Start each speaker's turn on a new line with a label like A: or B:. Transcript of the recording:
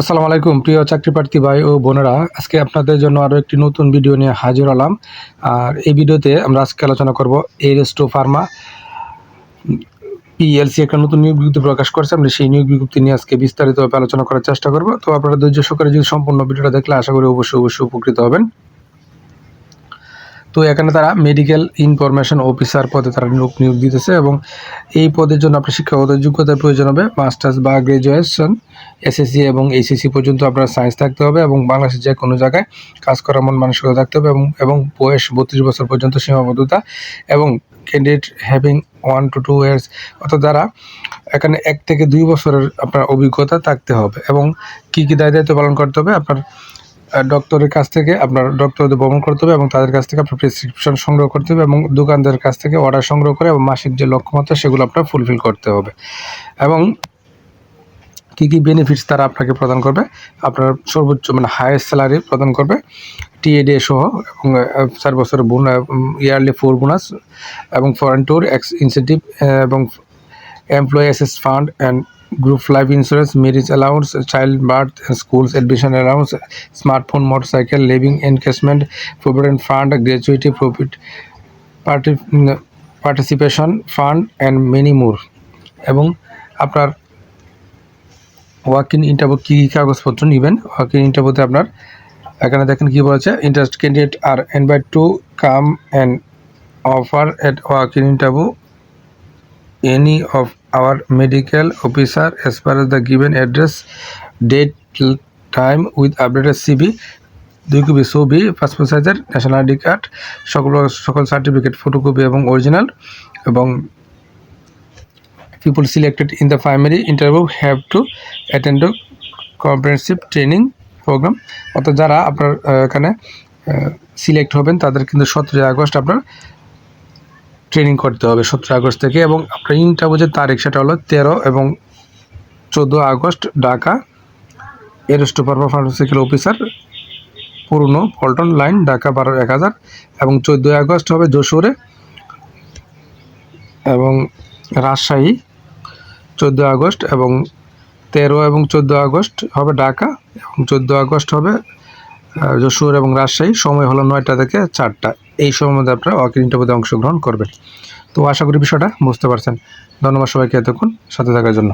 A: আসসালামু আলাইকুম, প্রিয় চাকরি প্রার্থী ভাই ও বোনেরা। আজকে আপনাদের জন্য আরও একটি নতুন ভিডিও নিয়ে হাজির হলাম। আর এই ভিডিওতে আমরা আজকে আলোচনা করব এরেস্টো ফার্মা পিএলসি একটা নতুন নিয়োগ বিজ্ঞপ্তি প্রকাশ করেছে। আমরা সেই নিয়োগ বিজ্ঞপ্তি নিয়ে আজকে বিস্তারিতভাবে আলোচনা করার চেষ্টা করব। তো আপনারা ধৈর্য সহকারে যদি সম্পূর্ণ ভিডিওটা দেখলে, আশা করি অবশ্যই অবশ্যই উপকৃত হবেন। তো এখানে তারা মেডিকেল ইনফরমেশন অফিসার পদে তারা নিয়োগ নিয়োগ দিতেছে এবং এই পদের জন্য আপনার শিক্ষাগত যোগ্যতার প্রয়োজন হবে মাস্টার্স বা গ্রাজুয়েশন এসএসসি এবং এইচএসসি পর্যন্ত আপনার সায়েন্স থাকতে হবে এবং বাংলাদেশের যে কোনো জায়গায় কাজ করার মন মানসিকতা থাকতে হবে এবং এবং বয়স বত্রিশ বছর পর্যন্ত সীমাবদ্ধতা এবং candidate having one to two years অর্থাৎ দ্বারা এখানে এক থেকে দুই বছরের আপনার অভিজ্ঞতা থাকতে হবে এবং কী কী দায় দায়িত্ব পালন করতে হবে, আপনার ডক্টরের কাছ থেকে আপনার ডক্টরদের ভ্রমণ করতে হবে এবং তাদের কাছ থেকে আপনার প্রেসক্রিপশন সংগ্রহ করতে হবে এবং দোকানদারের কাছ থেকে অর্ডার সংগ্রহ করে এবং মাসিক যে লক্ষ্যমাত্রা সেগুলো আপনার ফুলফিল করতে হবে। এবং কী কী বেনিফিটস তারা আপনাকে প্রদান করবে? আপনার সর্বোচ্চ মানে হায়েস্ট স্যালারি প্রদান করবে টিএডি সহ এবং চার বছরের বোন ইয়ারলি ফোর বোনাস এবং ফরেন ট্যুর এক্স ইনসেন্টিভ এবং employee assess fund and life insurance marriage allowance child birth schools admission allowance smartphone motorcycle living encashment provident fund gratuity profit party participation fund and many more এবং আপনার walk in interview কী কী কাগজপত্র নেবেন? Walk in ইন্টারভিউতে আপনার, এখানে দেখেন কী বলেছে interest candidate R invite to come and offer at walk in interview any of our medical officer as per the given address date time with updated CV দুই কপি ছবি পাসপোর্ট সাইজের national ID card সকল সকল certificate photocopy এবং original এবং selected in the primary interview have to attend a comprehensive training program অর্থাৎ যারা আপনার এখানে সিলেক্ট হবেন তাদের কিন্তু সতেরোই আগস্ট আপনার ট্রেনিং করতে হবে সতেরো আগস্ট থেকে এবং আপনার ইন্টারভিউ তারিখ সেটা হলো তেরো এবং চোদ্দ August Dhaka Aristopharma pharmaceutical officer, Purana Paltan line, Dhaka বারো এক হাজার এবং চোদ্দোই আগস্ট হবে যশোরে এবং রাজশাহী চোদ্দ আগস্ট এবং তেরো এবং চোদ্দ আগস্ট হবে ঢাকা এবং চোদ্দ আগস্ট হবে যশোর এবং রাজশাহী। সময় হলো নয়টা থেকে চারটা এই সময়ের মধ্যে আপনারা ওয়াকিং ইন্টারভিউতে অংশগ্রহণ করবেন। তো আশা করি বিষয়টা বুঝতে পারছেন। ধন্যবাদ সবাইকে এতক্ষণ সাথে থাকার জন্য।